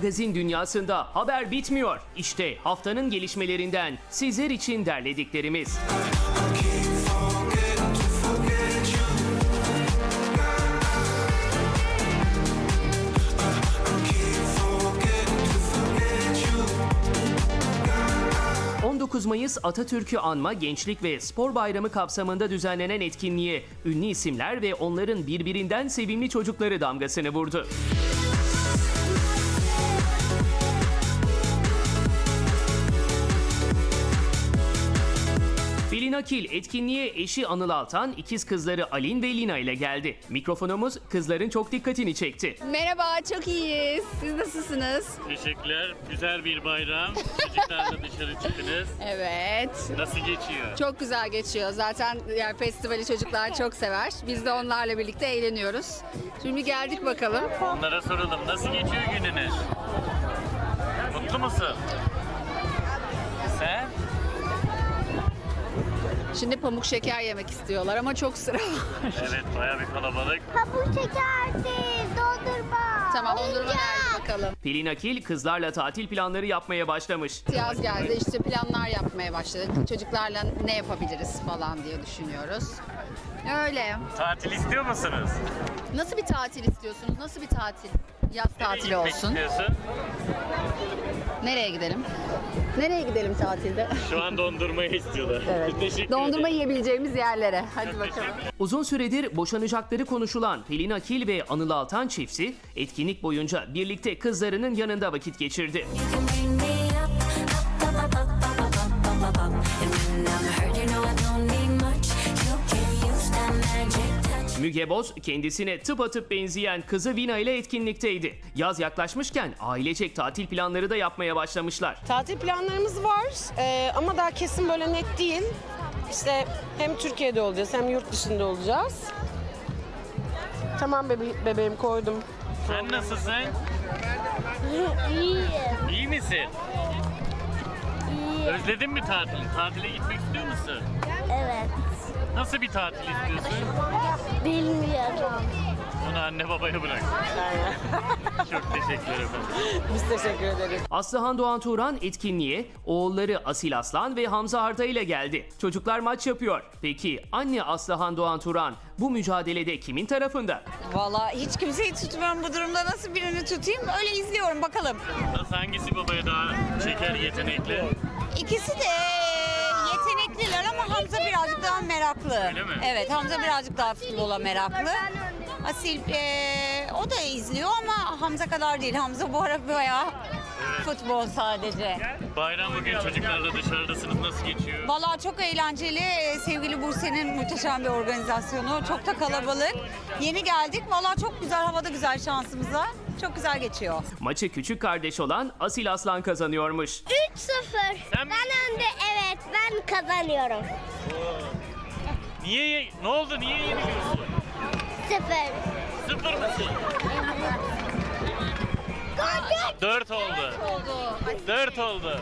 Magazin dünyasında haber bitmiyor. İşte haftanın gelişmelerinden sizler için derlediklerimiz. ...19 Mayıs Atatürk'ü anma Gençlik ve Spor Bayramı kapsamında düzenlenen etkinliğe... ...ünlü isimler ve onların birbirinden sevimli çocukları damgasını vurdu. Pelin Akil etkinliğe eşi Anıl Altan, ikiz kızları Alin ve Lina ile geldi. Mikrofonumuz kızların çok dikkatini çekti. Merhaba, çok iyiyiz. Siz nasılsınız? Teşekkürler. Güzel bir bayram. Çocuklarla dışarı çıktınız. Evet. Nasıl geçiyor? Çok güzel geçiyor. Zaten yani festivali çocuklar çok sever. Biz de onlarla birlikte eğleniyoruz. Şimdi geldik bakalım. Onlara soralım. Nasıl geçiyor gününüz? Mutlu musun? Şimdi pamuk şeker yemek istiyorlar ama çok sıra var. Evet bayağı bir kalabalık. Pamuk şekerdi, dondurma. tamam dondurma nerede bakalım. Pelin Akil kızlarla tatil planları yapmaya başlamış. Yaz geldi işte planlar yapmaya başladık. Çocuklarla ne yapabiliriz falan diye düşünüyoruz. Öyle. Tatil istiyor musunuz? Nasıl bir tatil istiyorsunuz? Nasıl bir tatil? Yaz tatili Nereye gitmek olsun. istiyorsun? Nereye gidelim? Nereye gidelim tatilde? Şu an dondurmayı istiyorlar. Teşekkür Dondurma ederim. yiyebileceğimiz yerlere. Hadi bakalım. Uzun süredir boşanacakları konuşulan Pelin Akil ve Anıl Altan çifti etkinlik boyunca birlikte kızlarının yanında vakit geçirdi. Müge Boz kendisine tıpatıp benzeyen kızı Vina ile etkinlikteydi. Yaz yaklaşmışken ailecek tatil planları da yapmaya başlamışlar. Tatil planlarımız var Ee, ama daha kesin böyle net değil. İşte hem Türkiye'de olacağız hem yurt dışında olacağız. Tamam bebe- bebeğim koydum. Sen nasılsın? İyi, İyi misin? iyi. Özledin mi tatili? Tatile gitmek istiyor musun? Evet. Nasıl bir tatil istiyorsun? Bilmiyorum. Onu anne babaya bırak. Çok teşekkür ederim. Biz teşekkür ederiz. Aslıhan Doğan Turan etkinliğe oğulları Asil Aslan ve Hamza Arda ile geldi. Çocuklar maç yapıyor. Peki anne Aslıhan Doğan Turan bu mücadelede kimin tarafında? Vallahi hiç kimseyi tutmuyorum bu durumda. Nasıl birini tutayım? Öyle izliyorum bakalım. Nasıl hangisi babaya daha şeker yetenekli? İkisi de daha meraklı. Öyle mi? Evet Hamza birazcık daha futbola meraklı. Asil eee, o da izliyor ama Hamza kadar değil. Hamza bu ara bayağı futbol sadece. Bayram bugün çocuklarla dışarıdasınız. Nasıl geçiyor? Vallahi çok eğlenceli. Ee, Sevgili Buse'nin muhteşem bir organizasyonu. Çok da kalabalık. Yeni geldik. Vallahi çok güzel. Havada güzel şansımıza. Çok güzel geçiyor. Maçı küçük kardeş olan Asil Aslan kazanıyormuş. 3-0. Sen mi? Ben önde, evet. Ben kazanıyorum. Niye ye- ne oldu? Niye yeniliyorsun? 0. Sıfır mısın? Dört oldu. Dört oldu.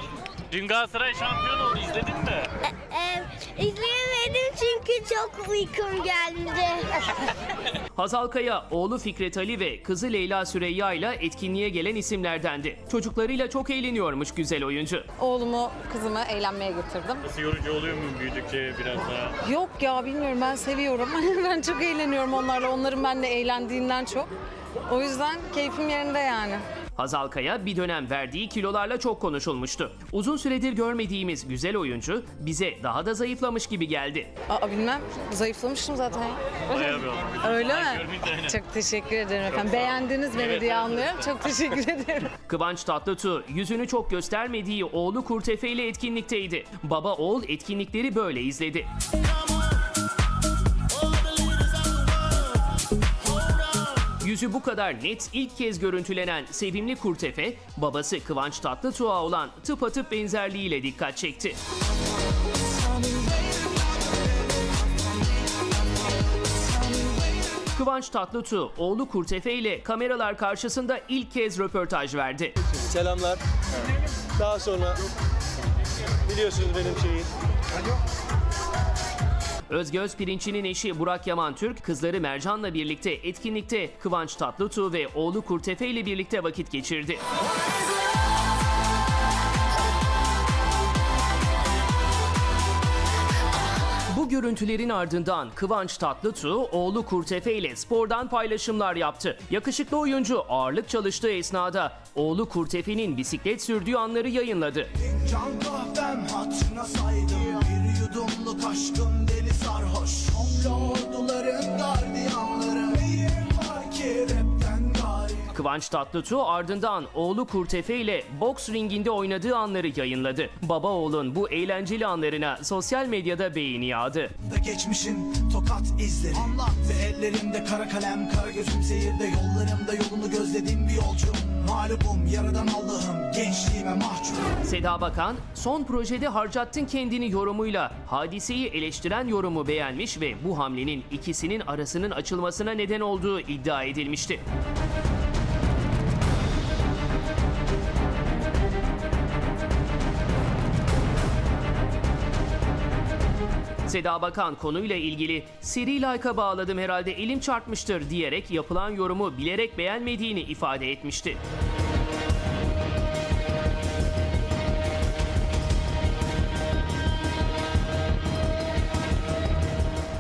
Dün Galatasaray şampiyon oldu. İzledin mi? Ee, izleyemedim çünkü çok uykum geldi. Hazal Kaya, oğlu Fikret Ali ve kızı Leyla Süreyya ile etkinliğe gelen isimlerdendi. Çocuklarıyla çok eğleniyormuş güzel oyuncu. Oğlumu, kızımı eğlenmeye götürdüm. Nasıl yorucu oluyor mu büyüdükçe biraz daha? Yok ya bilmiyorum ben seviyorum. ben çok eğleniyorum onlarla. Onların benimle eğlendiğinden çok. O yüzden keyfim yerinde yani. Hazal Kaya bir dönem verdiği kilolarla çok konuşulmuştu. Uzun süredir görmediğimiz güzel oyuncu bize daha da zayıflamış gibi geldi. Aa bilmem zayıflamışım zaten. Bayağı bir oldu. Öyle mi? Çok teşekkür ederim efendim. Beğendiniz beni Evet, diye evet, anlıyorum. Çok teşekkür ederim. Kıvanç Tatlıtuğ yüzünü çok göstermediği oğlu Kurtefe ile etkinlikteydi. Baba oğul etkinlikleri böyle izledi. Yüzü bu kadar net ilk kez görüntülenen sevimli Kurtefe, babası Kıvanç Tatlıtuğ'a olan tıpatıp benzerliğiyle dikkat çekti. Kıvanç Tatlıtuğ, oğlu Kurtefe ile kameralar karşısında ilk kez röportaj verdi. Selamlar. Daha sonra biliyorsunuz benim şeyi. Özge Özpirinç'in eşi Burak Yaman Türk, kızları Mercan'la birlikte etkinlikte Kıvanç Tatlıtuğ ve oğlu Kurtefe ile birlikte vakit geçirdi. Bu görüntülerin ardından Kıvanç Tatlıtuğ oğlu Kurtefe ile spordan paylaşımlar yaptı. Yakışıklı oyuncu ağırlık çalıştığı esnada oğlu Kurtefe'nin bisiklet sürdüğü anları yayınladı. Can kahvem saydım Bir yudumluk aşkım Kıvanç Tatlıtuğ ardından oğlu Kurtefe ile boks ringinde oynadığı anları yayınladı. Baba oğlun bu eğlenceli anlarına sosyal medyada beğeni yağdı. Da geçmişin tokat izleri Anlat ve ellerimde kara kalem Kara gözüm seyirde yollarımda yolunu gözlediğim bir yolcu Mağlubum yaradan Allah'ım gençliğime mahcup Seda Bakan, son projede harcattın kendini yorumuyla hadiseyi eleştiren yorumu beğenmiş ve bu hamlenin ikisinin arasının açılmasına neden olduğu iddia edilmişti. Seda Bakan konuyla ilgili seri like'a bağladım herhalde elim çarpmıştır diyerek yapılan yorumu bilerek beğenmediğini ifade etmişti.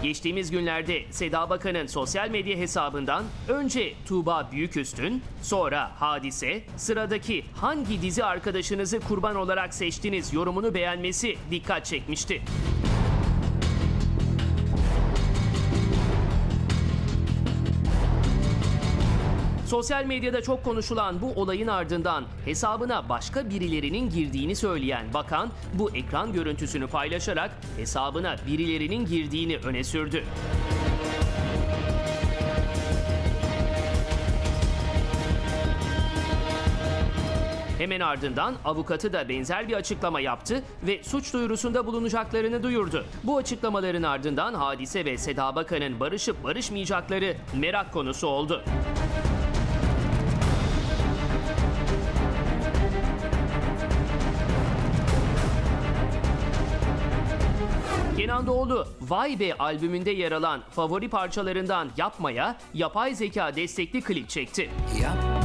Geçtiğimiz günlerde Seda Bakan'ın sosyal medya hesabından önce Tuğba Büyüküstün, sonra Hadise, sıradaki hangi dizi arkadaşınızı kurban olarak seçtiniz yorumunu beğenmesi dikkat çekmişti. Sosyal medyada çok konuşulan bu olayın ardından hesabına başka birilerinin girdiğini söyleyen bakan bu ekran görüntüsünü paylaşarak hesabına birilerinin girdiğini öne sürdü. Hemen ardından avukatı da benzer bir açıklama yaptı ve suç duyurusunda bulunacaklarını duyurdu. Bu açıklamaların ardından Hadise ve Seda Bakan'ın barışıp barışmayacakları merak konusu oldu. Doğulu Vay Be albümünde yer alan favori parçalarından Yapmaya yapay zeka destekli klip çekti. Yapma,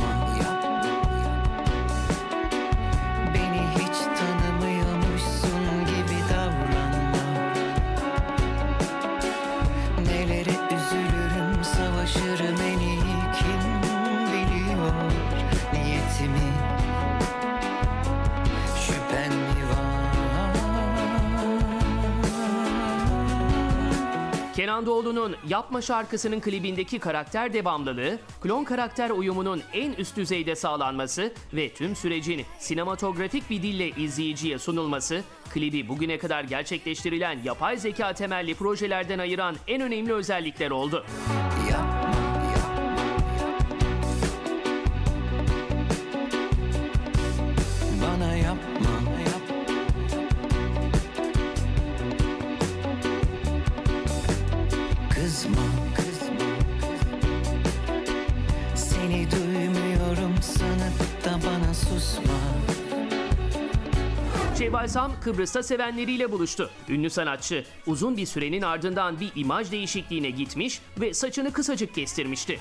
Kenan Doğulu'nun Yapma şarkısının klibindeki karakter devamlılığı, klon karakter uyumunun en üst düzeyde sağlanması ve tüm sürecin sinematografik bir dille izleyiciye sunulması, klibi bugüne kadar gerçekleştirilen yapay zeka temelli projelerden ayıran en önemli özellikler oldu. Yapma, Şevval Sam Kıbrıs'ta sevenleriyle buluştu. Ünlü sanatçı uzun bir sürenin ardından bir imaj değişikliğine gitmiş ve saçını kısacık kestirmişti.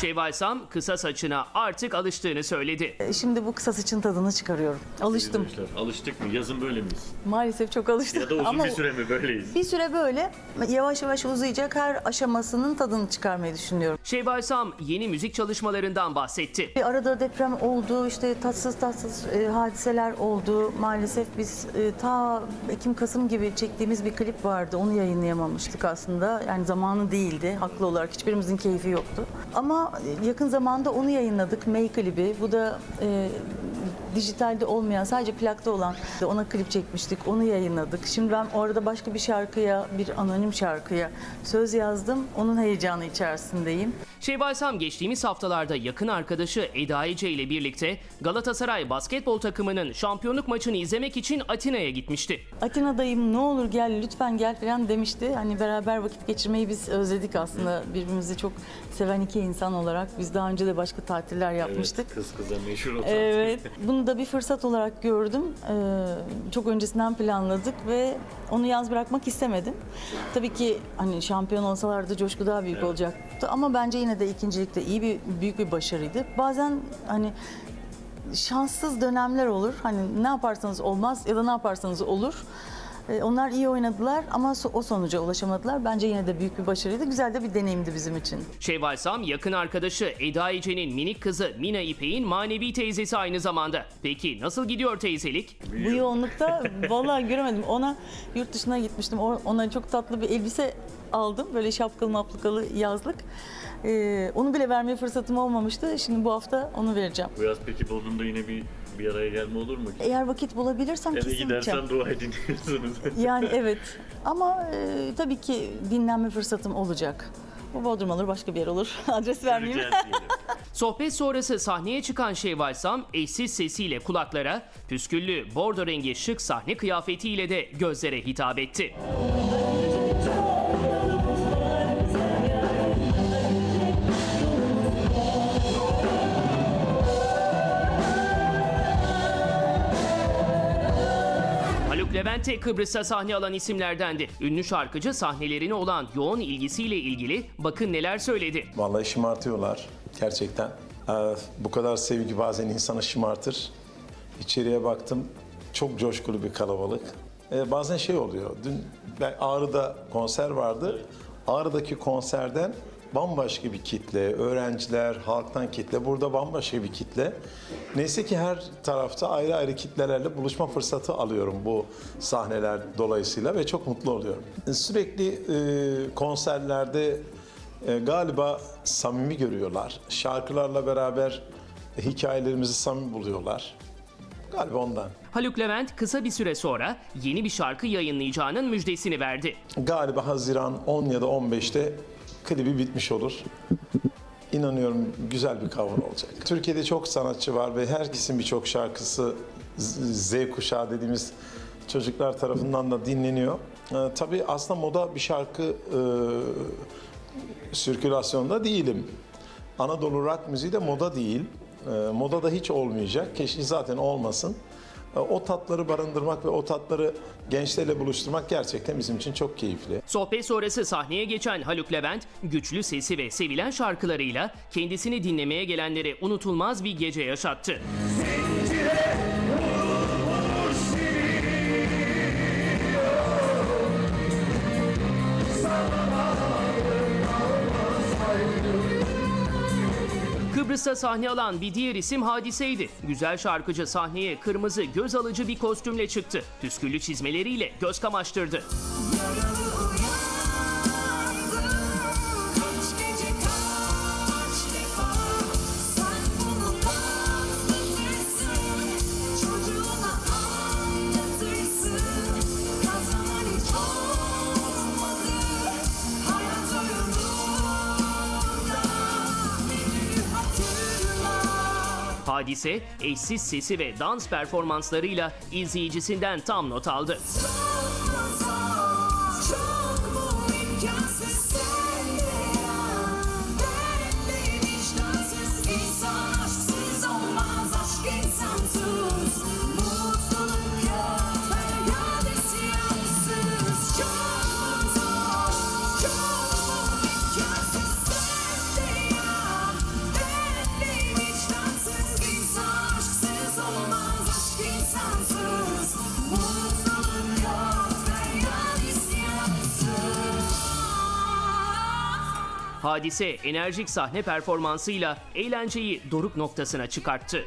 Şevval Sam kısa saçına artık alıştığını söyledi. Şimdi bu kısa saçın tadını çıkarıyorum. Alıştım. Alıştık mı? Yazın böyle miyiz? Maalesef çok alıştım. Ya da uzun Ama bir süre mi böyleyiz? bir süre böyle yavaş yavaş uzayacak her aşamasının tadını çıkarmayı düşünüyorum. Şevval Sam yeni müzik çalışmalarından bahsetti. Bir arada deprem oldu, işte tatsız tatsız e, hadiseler oldu. Maalesef biz e, ta Ekim-Kasım gibi çektiğimiz bir klip vardı. Onu yayınlayamamıştık aslında. Yani zamanı değildi. Haklı olarak hiçbirimizin keyfi yoktu. Ama yakın zamanda onu yayınladık. May klibi. Bu da e, dijitalde olmayan sadece plakta olan ona klip çekmiştik onu yayınladık. Şimdi ben orada başka bir şarkıya bir anonim şarkıya söz yazdım. Onun heyecanı içerisindeyim. Şevval Sam geçtiğimiz haftalarda yakın arkadaşı Eda Ece ile birlikte Galatasaray basketbol takımının şampiyonluk maçını izlemek için Atina'ya gitmişti. Atina'dayım ne olur gel lütfen gel falan demişti. Hani beraber vakit geçirmeyi biz özledik aslında. Birbirimizi çok seven iki insan olarak. Biz daha önce de başka tatiller yapmıştık. Kız kıza meşhur o Evet, bunu da bir fırsat olarak gördüm. Ee, çok öncesinden planladık ve onu yalnız bırakmak istemedim. Tabii ki hani şampiyon olsalardı coşku daha büyük olacaktı ama bence yine de ikincilikte iyi bir büyük bir başarıydı. Bazen hani şanssız dönemler olur. Hani ne yaparsanız olmaz ya da ne yaparsanız olur. Ee, Onlar iyi oynadılar ama o sonuca ulaşamadılar. Bence yine de büyük bir başarıydı. Güzel de bir deneyimdi bizim için. Şevval Sam yakın arkadaşı Eda Ece'nin minik kızı Mina İpek'in manevi teyzesi aynı zamanda. Peki nasıl gidiyor teyzelik? Bu yoğunlukta vallahi göremedim. Ona yurt dışına gitmiştim. Ona çok tatlı bir elbise aldım. Böyle şapkalı maplıkalı yazlık. Ee, onu bile vermeye fırsatım olmamıştı. Şimdi bu hafta onu vereceğim. Bu yaz peki Bodrum'da yine bir bir araya gelme olur mu? Eğer vakit bulabilirsem Eve kesin gideceğim. gidersen dua dinliyorsunuz. Yani evet. Ama e, tabii ki dinlenme fırsatım olacak. Bu Bodrum olur, başka bir yer olur. Adres vermeyeyim. Sohbet sonrası sahneye çıkan Şevval Sam eşsiz sesiyle kulaklara, püsküllü bordo rengi şık sahne kıyafetiyle de gözlere hitap etti. De Kıbrıs'ta sahne alan isimlerdendi. Ünlü şarkıcı sahnelerine olan yoğun ilgisiyle ilgili bakın neler söyledi. Vallahi şımartıyorlar gerçekten. Ee, bu kadar sevgi bazen insanı şımartır. İçeriye baktım çok coşkulu bir kalabalık. Ee, bazen şey oluyor. Dün ben Ağrı'da konser vardı. Ağrı'daki konserden bambaşka bir kitle, öğrenciler, halktan kitle. Burada bambaşka bir kitle. Neyse ki her tarafta ayrı ayrı kitlelerle buluşma fırsatı alıyorum bu sahneler dolayısıyla ve çok mutlu oluyorum. Sürekli e, konserlerde e, galiba samimi görüyorlar. Şarkılarla beraber hikayelerimizi samimi buluyorlar. Galiba ondan. Haluk Levent kısa bir süre sonra yeni bir şarkı yayınlayacağının müjdesini verdi. Galiba Haziran 10 ya da 15'te klibi bitmiş olur. İnanıyorum güzel bir cover olacak. Türkiye'de çok sanatçı var ve herkesin birçok şarkısı Z kuşağı dediğimiz çocuklar tarafından da dinleniyor. Ee, tabii aslında moda bir şarkı e, sirkülasyonda değilim. Anadolu rock müziği de moda değil. Ee, moda da hiç olmayacak. Keşke zaten olmasın. Ee, o tatları barındırmak ve o tatları gençlerle buluşturmak gerçekten bizim için çok keyifli. Sohbet sonrası sahneye geçen Haluk Levent, güçlü sesi ve sevilen şarkılarıyla kendisini dinlemeye gelenlere unutulmaz bir gece yaşattı. Kıbrıs'ta sahne alan bir diğer isim Hadise'ydi. Güzel şarkıcı sahneye kırmızı göz alıcı bir kostümle çıktı. Püsküllü çizmeleriyle göz kamaştırdı. Hadise, eşsiz sesi ve dans performanslarıyla izleyicisinden tam not aldı. Hadise enerjik sahne performansıyla eğlenceyi doruk noktasına çıkarttı.